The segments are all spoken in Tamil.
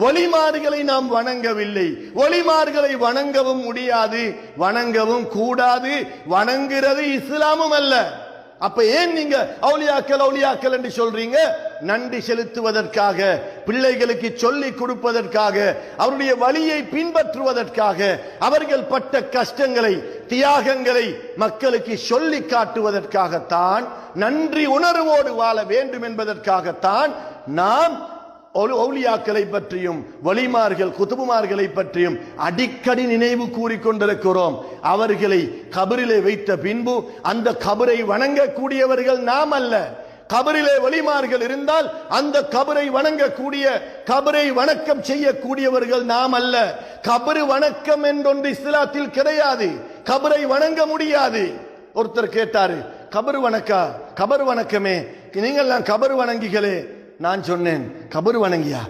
ஒளிமாறுகளை நாம் வணங்கவில்லை. ஒளிமாறுகளை வணங்கவும் முடியாது. வணங்கவும் கூடாது. வணங்குறது இஸ்லாமும் அல்ல. அப்ப ஏன் நீங்க அவுலியாக்கள் அவுலியாக்கள் என்று சொல்றீங்க? நன்றி செலுத்துவதற்காக பிள்ளைகளுக்கு சொல்லி கொடுப்பதற்காக அவருடைய வழியை பின்பற்றுவதற்காக அவர்கள் பட்ட கஷ்டங்களை தியாகங்களை மக்களுக்கு சொல்லி காட்டுவதற்காகத்தான் நன்றி உணர்வோடு வாழ வேண்டும் என்பதற்காகத்தான் நாம் ஒளியாக்களை பற்றியும் வலிமார்கள் குத்துபுமார்களை பற்றியும் அடிக்கடி நினைவு கூறிக்கொண்டிருக்கிறோம் அவர்களை கபரிலே வைத்த பின்பு அந்த கபரை வணங்கக்கூடியவர்கள் நாம் அல்ல. கபரிலே வலிமார்கள் இருந்தால் அந்த கபரை வணங்கக்கூடிய கபரை வணக்கம் செய்யக்கூடியவர்கள் நாம் அல்ல. கபரு வணக்கம் என்றொன்று இஸ்லாத்தில் கிடையாது. கபரை வணங்க முடியாது. ஒருத்தர் கேட்டாரு கபரு வணக்கா? கபர் வணக்கமே. நீங்கள்லாம் கபர் வணங்கிகளே. நான் சொன்னேன் கபர் வணங்கியா?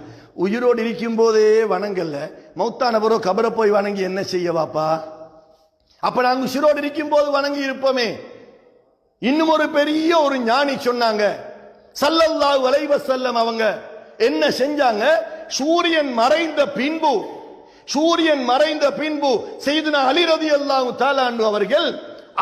உயிரோடு இருக்கும் போதே வணங்கல்ல மௌத்தானவரோ கபரை போய் வணங்கி என்ன செய்யவாப்பா அப்ப நாங்க உயிரோடு இருக்கும் போது வணங்கி இருப்போமே. இன்னும் ஒரு பெரிய ஒரு ஞானி சொன்னாங்க. சல்லல்லா வலைவ செல்லம் அவங்க என்ன செஞ்சாங்க? சூரியன் மறைந்த பின்பு சூரியன் மறைந்த பின்பு செய்தனா அலி அல்லாஹு தாலாண்டு அவர்கள்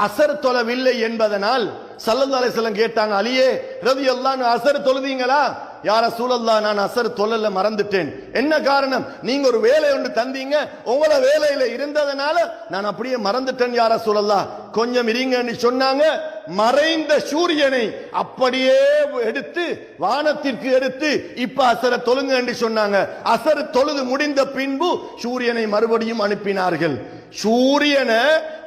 அசர் தொலவில்லை என்பதனால் சல்லல்லா அலிசல்லம் கேட்டாங்க அலியே ரலியல்லாஹு அன்ஹு அசர் தொழுதீங்களா? யார சூழல்லா நான் அசர் தொழல மறந்துட்டேன். என்ன காரணம்? நீங்க ஒரு வேலை ஒன்று தந்தீங்க. உங்களை வேலையில இருந்ததனால நான் அப்படியே மறந்துட்டேன் யார சூழல்லா. கொஞ்சம் இருங்கன்னு சொன்னாங்க. மறைந்த சூரியனை அப்படியே எடுத்து வானத்திற்கு எடுத்து இப்ப அசர தொழுங்க என்று சொன்னாங்க. அசர் தொழுது முடிந்த பின்பு சூரியனை மறுபடியும் அனுப்பினார்கள். சூரியனை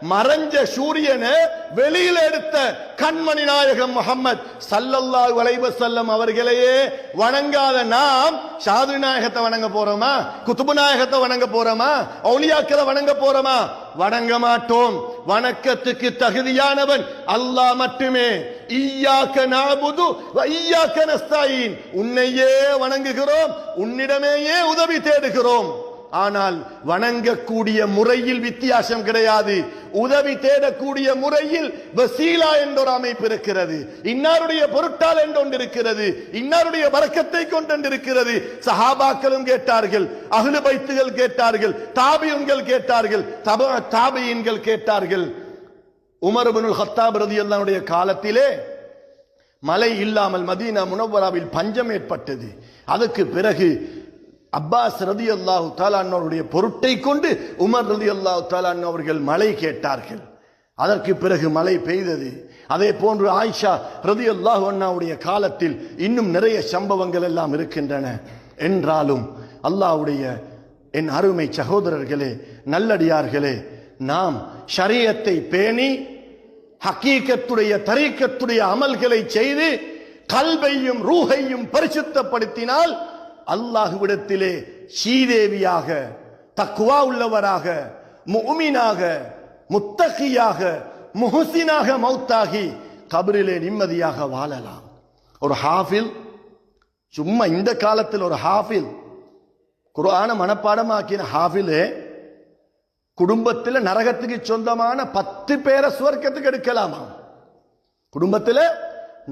மறைஞ்ச சூரியனை வெளியில் எடுத்த கண்மணி நாயகம் முகமது சல்லல்லாஹ் வளைவ செல்லம் அவர்களையே வணங்காத நாம் சாது நாயகத்தை வணங்க போறோமா? குத்துபு நாயகத்தை வணங்க போறோமா? அவுலியாக்களை வணங்க போறோமா? வணங்க மாட்டோம் வணக்கத்துக்கு தகுதியானவன் அல்லாஹ் மட்டுமே. ஈயாக்க நாபுது ஈயாக்க நஸ்தாயின். உன்னையே வணங்குகிறோம். உன்னிடமேயே உதவி தேடுகிறோம். ஆனால் வணங்கக்கூடிய முறையில் வித்தியாசம் கிடையாது. உதவி தேடக்கூடிய முறையில் வசீலா என்ற ஒரு அமைப்பு இருக்கிறது. இன்னாருடைய பொருட்டால் என்று ஒன்று இருக்கிறது இன்னாருடைய வரக்கத்தை கொண்டு இருக்கிறது சஹாபாக்களும் கேட்டார்கள் அஹ்லு பைத்துகள் கேட்டார்கள் தாபியன்கள் கேட்டார்கள் தப தாபியன்கள் கேட்டார்கள். உமர் பினுல் ஹத்தாப் ரதியல்லாவுடைய காலத்திலே மழை இல்லாமல் மதீனா முனவராவில் பஞ்சம் ஏற்பட்டது. அதுக்கு பிறகு அப்பாஸ் ரதி அல்லாஹு தாலான்னவருடைய பொருட்டை கொண்டு உமர் ரதி அல்லாஹு தாலான் அவர்கள் மழை கேட்டார்கள். அதற்கு பிறகு மழை பெய்தது. அதே போன்று ஆயிஷா ரதி அல்லாஹு அண்ணாவுடைய காலத்தில் இன்னும் நிறைய சம்பவங்கள் எல்லாம் இருக்கின்றன. என்றாலும் அல்லாஹ்வுடைய என் அருமை சகோதரர்களே நல்லடியார்களே நாம் ஷரியத்தை பேணி ஹக்கீக்கத்துடைய தரீக்கத்துடைய அமல்களை செய்து கல்வையும் ரூஹையும் பரிசுத்தப்படுத்தினால் அல்லாஹுவிடத்திலே ஸ்ரீதேவியாக தக்குவா உள்ளவராக முமினாக முத்தகியாக முஹசினாக மௌத்தாகி கபரிலே நிம்மதியாக வாழலாம். ஒரு ஹாஃபில் சும்மா இந்த காலத்தில் ஒரு ஹாஃபில் குரான மனப்பாடமாக்கின ஹாஃபிலே குடும்பத்தில் நரகத்துக்கு சொந்தமான பத்து பேரை சுவர்க்கத்துக்கு எடுக்கலாமா? குடும்பத்தில்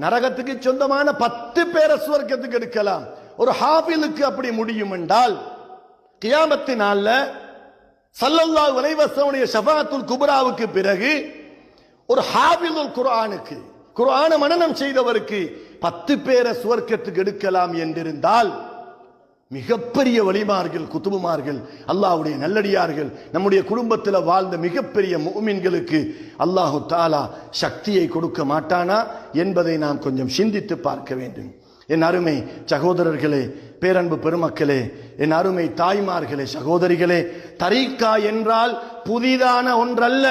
நரகத்துக்கு சொந்தமான பத்து பேரை சுவர்க்கத்துக்கு எடுக்கலாம். ஒரு ஹாபிலுக்கு அப்படி முடியும் என்றால் கியாமத்தினால சல்லல்லா அலைஹி வஸல்லுடைய குபராவுக்கு பிறகு ஒரு ஹாபிலுல் குர்ஆனுக்கு குரான மனநம் செய்தவருக்கு பத்து பேரை சுவர்க்கத்துக்கு எடுக்கலாம் என்றிருந்தால் மிகப்பெரிய வழிமார்கள் குத்துபுமார்கள் அல்லாஹுடைய நல்லடியார்கள் நம்முடைய குடும்பத்தில் வாழ்ந்த மிகப்பெரிய முஃமின்களுக்கு அல்லாஹு தாலா சக்தியை கொடுக்க மாட்டானா என்பதை நாம் கொஞ்சம் சிந்தித்து பார்க்க வேண்டும். என் அருமை சகோதரர்களே பேரன்பு பெருமக்களே என் அருமை தாய்மார்களே சகோதரிகளே தரீக்கா என்றால் புதிதான ஒன்றல்ல.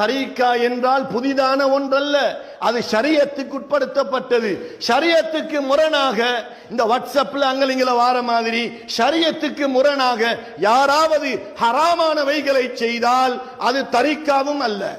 தரீக்கா என்றால் புதிதான ஒன்றல்ல. அது சரியத்துக்கு உட்படுத்தப்பட்டது. சரியத்துக்கு முரணாக இந்த வாட்ஸ்அப்ல அங்கலிங்கள வார மாதிரி சரியத்துக்கு முரணாக யாராவது ஹராமானவைகளை செய்தால் அது தரிக்காவும் அல்ல.